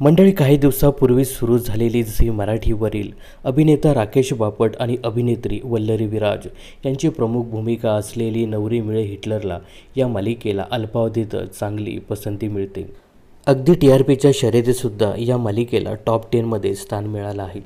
मंडळी काही दिवसापूर्वी सुरू झालेली झी मराठीवरील अभिनेता राकेश बापट आणि अभिनेत्री वल्लरी विराज यांची प्रमुख भूमिका असलेली नवरी मिळे हिटलरला या मालिकेला अल्पावधीतच चांगली पसंती मिळते. अगदी टी आर पीच्या शर्यतीसुद्धा या मालिकेला टॉप टेनमध्ये स्थान मिळालं आहे.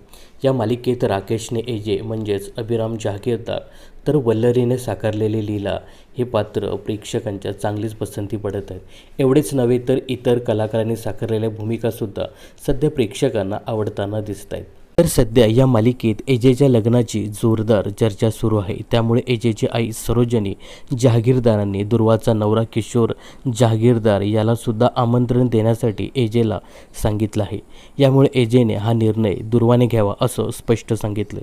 या मालिकेत राकेशने एजे म्हणजेच अभिराम जहागीरदार तर वल्लरीने साकारलेले लीला हे पात्र प्रेक्षकांच्या चांगलीच पसंती पडत आहेत. एवढेच नव्हे तर इतर कलाकारांनी साकारलेल्या भूमिकासुद्धा सध्या प्रेक्षकांना आवडताना दिसत आहेत. तर सध्या या मालिकेत एजेच्या लग्नाची जोरदार चर्चा सुरू आहे. त्यामुळे एजेची आई सरोजनी जहागीरदारांनी दुर्वाचा नवरा किशोर जहागीरदार याला सुद्धा आमंत्रण देण्यासाठी एजेला सांगितलं आहे. यामुळे एजेने हा निर्णय दुर्वाने घ्यावा असं स्पष्ट सांगितलं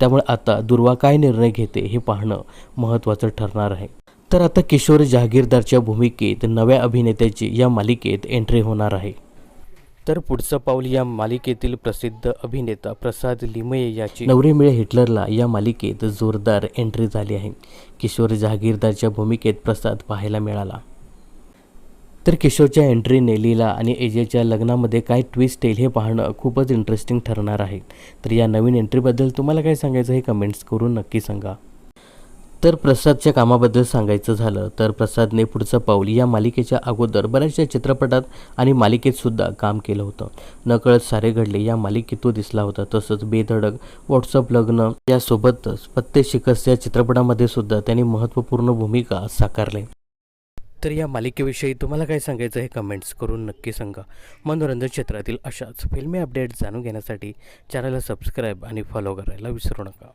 त्यामुळे आता दुर्वा काय निर्णय घेते हे पाहणं महत्त्वाचं ठरणार आहे. तर आता किशोर जहागीरदारच्या भूमिकेत नव्या अभिनेत्याची या मालिकेत एंट्री होणार आहे. तर पुढचं पाऊल या मालिकेतील प्रसिद्ध अभिनेता प्रसाद लिमये याची. नवरी मिळे हिटलरला या मालिकेत जोरदार एंट्री झाली आहे. किशोर जहागीरदारच्या भूमिकेत प्रसाद पाहायला मिळाला. तर किशोरच्या एंट्रीने लीला आणि एजेच्या लग्नामध्ये काय ट्विस्ट येईल हे पाहणं खूपच इंटरेस्टिंग ठरणार आहे. तर या नवीन एंट्रीबद्दल तुम्हाला काय सांगायचं हे कमेंट्स करून नक्की सांगा. तर प्रसादच्या कामाबद्दल सांगायचं झालं तर प्रसादने पुढचं पाऊल या मालिकेच्या अगोदर बऱ्याचशा चित्रपटात आणि मालिकेतसुद्धा काम केलं होतं. नकळत सारे घडले या मालिकेत तो दिसला होता. तसंच बेधडक व्हॉट्सअप लग्न यासोबतच पत्ते शिकस या चित्रपटामध्ये सुद्धा त्यांनी महत्त्वपूर्ण भूमिका साकारली. तर या मालिकेविषयी तुम्हाला काय सांगायचं हे कमेंट्स करून नक्की सांगा. मनोरंजन क्षेत्रातील अशाच फिल्मी अपडेट्स जाणून घेण्यासाठी चॅनलला सबस्क्राईब आणि फॉलो करायला विसरू नका.